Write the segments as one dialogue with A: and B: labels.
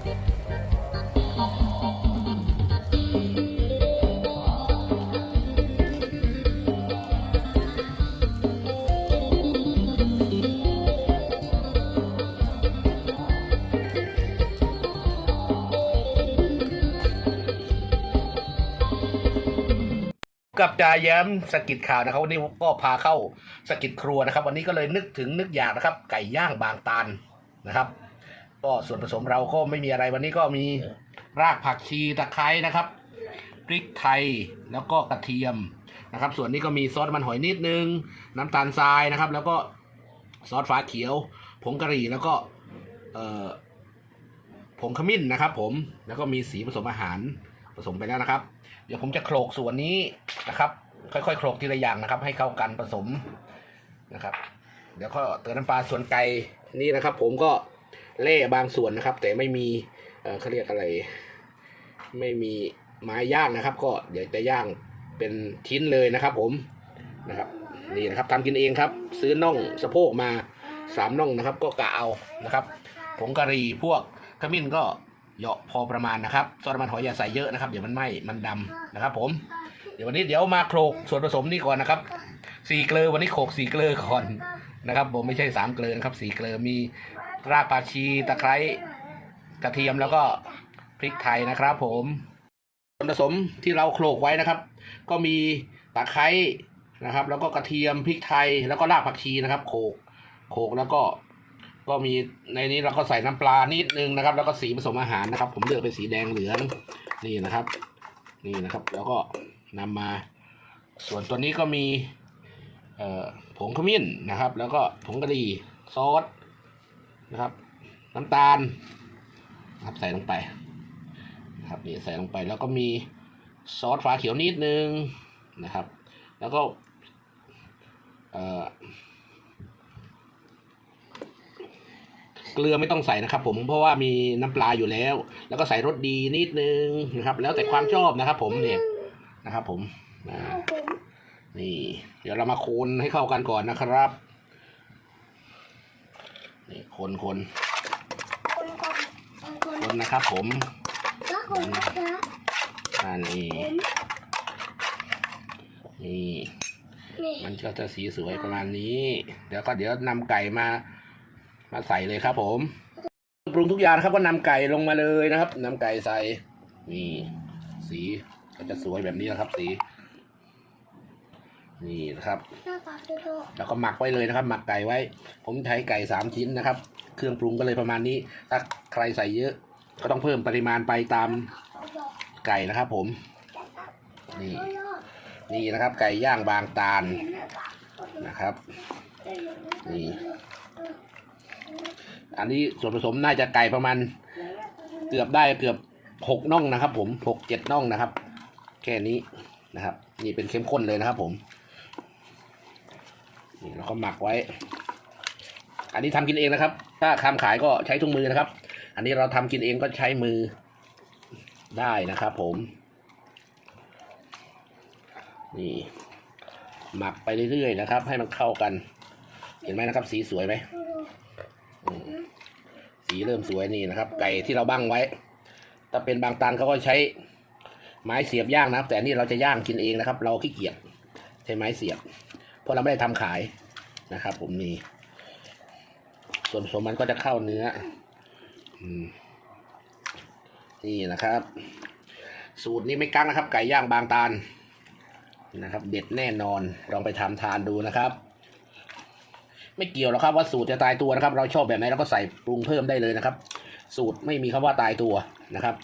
A: กับจาแย้มสกิดข่าวนะครับวันนี้ก็พาเข้าสกิดครัวนะครับ วันนี้ก็เลยนึกถึงนึกอยากนะครับ ไก่ย่างบางตาลนะครับ ก็ส่วนผสมเราก็ไม่มีอะไรวันนี้ก็มีรากผักชีตะไคร้นะครับพริกไทยแล้วก็กระเทียมนะครับ ส่วนนี้ก็มีซอสมันหอยนิดนึง น้ำตาลทรายนะครับ แล้วก็ซอสฟ้าเขียว ผงกะหรี่แล้วก็เอ่อผงขมิ้นนะครับผมแล้วก็มีสีผสมอาหารผสมไปแล้วนะครับ เดี๋ยวผมจะโขลกส่วนนี้นะครับ ค่อยๆโขลกทีละอย่างนะครับ ให้เข้ากันผสมนะครับ เดี๋ยวก็เติมน้ำปลาส่วนไก่นี่นะครับ ผมก็ เล่บางส่วนนะครับ แต่ไม่มีเอ่อเขาเรียกอะไร ไม่มีไม้ย่างนะครับ ก็เดี๋ยวจะย่างเป็นชิ้นเลยนะครับ ผมนะครับ นี่นะครับทำกินเองครับ ซื้อน่องสะโพกมาสามน่องนะครับ ก็กะเอานะครับผงกะหรี่พวกขมิ้นก็เหยาะพอประมาณนะครับซอสมันหอยอย่าใส่เยอะนะครับเดี๋ยวมันไหม้มันดำนะครับ ผมเดี๋ยววันนี้เดี๋ยวมาโขลกส่วนผสมนี่ก่อนนะครับสี่เกลือวันนี้โขลกสี่เกลือก่อนนะครับผมไม่ใช่สามเกลือนะครับสี่เกลือมี รากผักชีตะไคร้กระเทียมแล้วก็พริกไทยนะครับ ผมส่วนผสมที่เราโขลกไว้นะครับ ก็มีตะไคร้นะครับ แล้วก็กระเทียมพริกไทยแล้วก็รากผักชีนะครับ โขลกโขลกแล้วก็ก็มีในนี้เราก็ใส่น้ำปลานิดนึงนะครับ แล้วก็สีผสมอาหารนะครับ ผมเลือกเป็นสีแดงเหลืองนี่นะครับ นี่นะครับ แล้วก็นำมา ส่วนตัวนี้ก็มีผงขมิ้นนะครับ แล้วก็ผงกะหรี่ซอส นะครับ น้ำตาลนะครับใส่ลงไปนะครับนี่ใส่ลงไปแล้วก็มีซอสฟ้าเขียวนิดนึงนะครับ แล้วก็เกลือไม่ต้องใส่นะครับผมเพราะว่ามีน้ำปลาอยู่แล้ว แล้วก็ใส่รสดีนิดนึงนะครับ แล้วแต่ความชอบนะครับ ผมเนี่ยนะครับ ผมนี่ เดี๋ยวเรามาคนให้เข้ากันก่อนนะครับ คนคน
B: คนคนคน
A: คนนะครับผม
B: ก็คนนะคะ
A: อ่านี่
B: ผม
A: นี่
B: นี่
A: มันก็จะสีสวยประมาณนี้ เดี๋ยวก็เดี๋ยวนำไก่มา มาใส่เลยครับผม ปรุงทุกอย่างนะครับก็นำไก่ลงมาเลยนะครับนำไก่ใส่นี่สีก็จะสวยแบบนี้นะครับ สี นี่นะครับ
B: หน้าตาดูดู
A: แล้วก็หมักไว้เลยนะครับ หมักไก่ไว้ ผมใช้ไก่สามชิ้นนะครับ เครื่องปรุงก็เลยประมาณนี้ ถ้าใครใส่เยอะ ก็ต้องเพิ่มปริมาณไปตามไก่นะครับ ผม นี่ นี่นะครับ ไก่ย่างบางตาลนะครับ นี่ อันนี้ส่วนผสมน่าจะไก่ประมาณเกือบได้เกือบหกน่องนะครับ ผมหกเจ็ดน่องนะครับ แค่นี้นะครับ นี่เป็นเข้มข้นเลยนะครับ ผม นี่แล้วก็หมักไว้ อันนี้ทำกินเองนะครับ ถ้าทำขายก็ใช้ถุงมือนะครับ อันนี้เราทำกินเองก็ใช้มือได้นะครับผม นี่ หมักไปเรื่อยๆนะครับ ให้มันเข้ากัน เห็นไหมนะครับ สีสวยไหมสีเริ่มสวยนี่นะครับ ไก่ที่เราบั้งไว้ ถ้าเป็นบางตันเขาก็ใช้ไม้เสียบย่างนะครับ แต่นี่เราจะย่างกินเองนะครับ เราขี้เกียจใช้ไม้เสียบ เพราะเราไม่ได้ทำขายนะครับ ผมนี่ส่วนผสมมันก็จะเข้าเนื้ออนี่นะครับ สูตรนี้ไม่กักนะครับ ไก่ย่างบางตาลนะครับ เด็ดแน่นอนลองไปทำทานดูนะครับ ไม่เกี่ยวหรอกครับว่าสูตรจะตายตัวนะครับ เราชอบแบบไหนเราก็ใส่ปรุงเพิ่มได้เลยนะครับ สูตรไม่มีคำว่าตายตัวนะครับ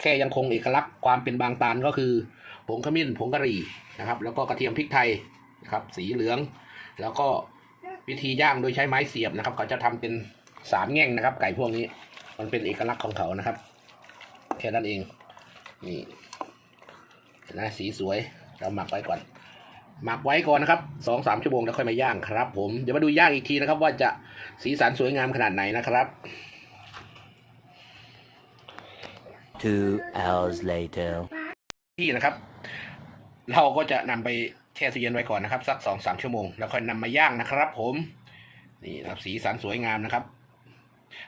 A: แค่ยังคงเอกลักษณ์ความเป็นบางตาลก็คือผงขมิ้นผงกะหรี่นะครับ แล้วก็กระเทียมพริกไทย นะครับ สีเหลือง แล้วก็วิธีย่างโดยใช้ไม้เสียบนะครับ เขาจะทำเป็นสามแง่งนะครับ ไก่พวกนี้ มันเป็นเอกลักษณ์ของเขานะครับแค่นั้นเองนี่เห็นไหมสีสวยเราหมักไว้ก่อน หมักไว้ก่อนนะครับสองสามชั่วโมงแล้วค่อยมาย่างครับ ผมเดี๋ยวมาดูย่างอีกทีนะครับ ว่าจะสีสันสวยงามขนาดไหนนะครับ
C: Two hours later.
A: ที่นะครับ เราก็จะนำไป แช่ตู้เย็นไว้ก่อนนะครับสักสองสามชั่วโมงแล้วค่อยนำมาย่างนะครับ ผมนี่นะครับสีสันสวยงามนะครับ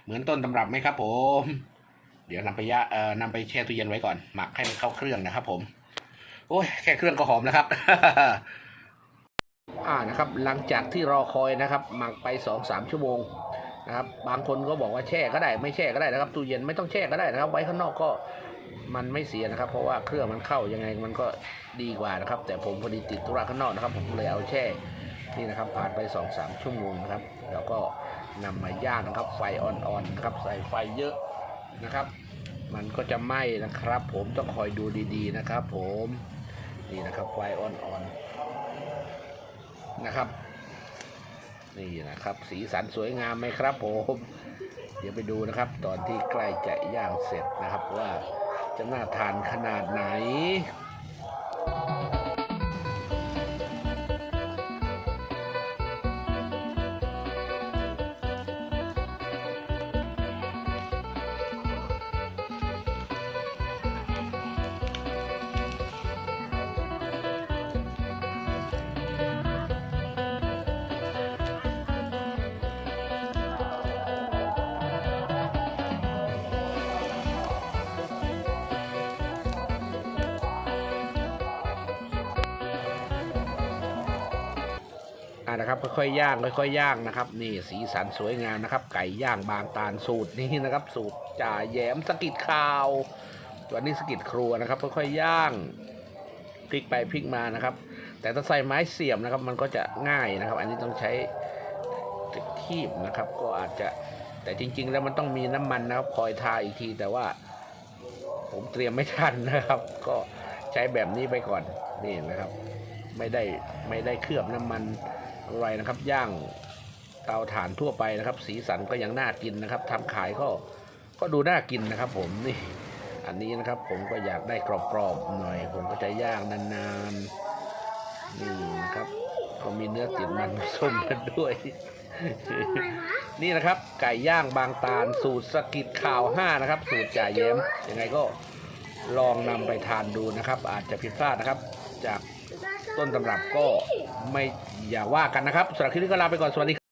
A: เหมือนต้นตำรับไหมครับผม เดี๋ยวนำไปย่าเอ่อนำไปแช่ตู้เย็นไว้ก่อนหมักให้มันเข้าเครื่องนะครับ ผมโอ้ยแค่เครื่องก็หอมแล้วครับอ่านะครับ หลังจากที่รอคอยนะครับ หมักไปสองสามชั่วโมงนะครับ บางคนก็บอกว่าแช่ก็ได้ ไม่แช่ก็ได้นะครับตู้เย็นไม่ต้องแช่ก็ได้นะครับ ไว้ข้างนอกก็ มันไม่เสียนะครับ เพราะว่าเครื่องมันเข้ายังไงมันก็ดีกว่านะครับ แต่ผมพอดีติดธุระข้างนอกนะครับ ผมเลยเอาแช่นี่นะครับผ่านไปสองสามชั่วโมงนะครับ แล้วก็นำมาย่างนะครับ ไฟอ่อนๆนะครับ ใส่ไฟเยอะนะครับ มันก็จะไหม้นะครับ ผมต้องคอยดูดีๆนะครับ ผมนี่นะครับไฟอ่อนๆนะครับ นี่นะครับ สีสันสวยงามไหมครับ ผม เดี๋ยวไปดูนะครับ ตอนที่ใกล้จะย่างเสร็จนะครับว่า จะน่าทานขนาดไหน นะครับค่อยๆย่างค่อยๆย่างนะครับ นี่สีสันสวยงามนะครับ ไก่ย่างบางตาลสูตรนี้นะครับ สูตรจ่าแยมสกิดข่าวตัวนี้สกิดครัวนะครับค่อยๆย่างพลิกไปพลิกมานะครับ แต่ถ้าใส่ไม้เสียมนะครับ มันก็จะง่ายนะครับ อันนี้ต้องใช้คีบนะครับ ก็อาจจะแต่จริง ๆ แล้วมันต้องมีน้ำมันนะครับคอยทาอีกที แต่ว่า ผมเตรียมไม่ทันนะครับ ก็ใช้แบบนี้ไปก่อนนี่นะครับ ไม่ได้ไม่ได้เคลือบน้ำมัน อะไรนะครับ ย่างเตาถ่านทั่วไปนะครับ สีสันก็ยังน่ากินนะครับทำขายก็ก็ดูน่ากินนะครับ ผมนี่ อันนี้นะครับ ผมก็อยากได้กรอบๆหน่อย ผมก็จะย่างนานๆนี่นะครับก็มีเนื้อติดมันผสมกันด้วย นี่นะครับ ไก่ย่างบางตาล สูตรสกิดข่าว5นะครับ สูตรจ่าเย้มยังไงก็ลองนำไปทานดูนะครับ อาจจะผิดพลาดนะครับ จาก ต้นตำรับก็ไม่อย่าว่ากันนะครับสำหรับคลิปนี้ก็ลาไปก่อนสวัสดีครับ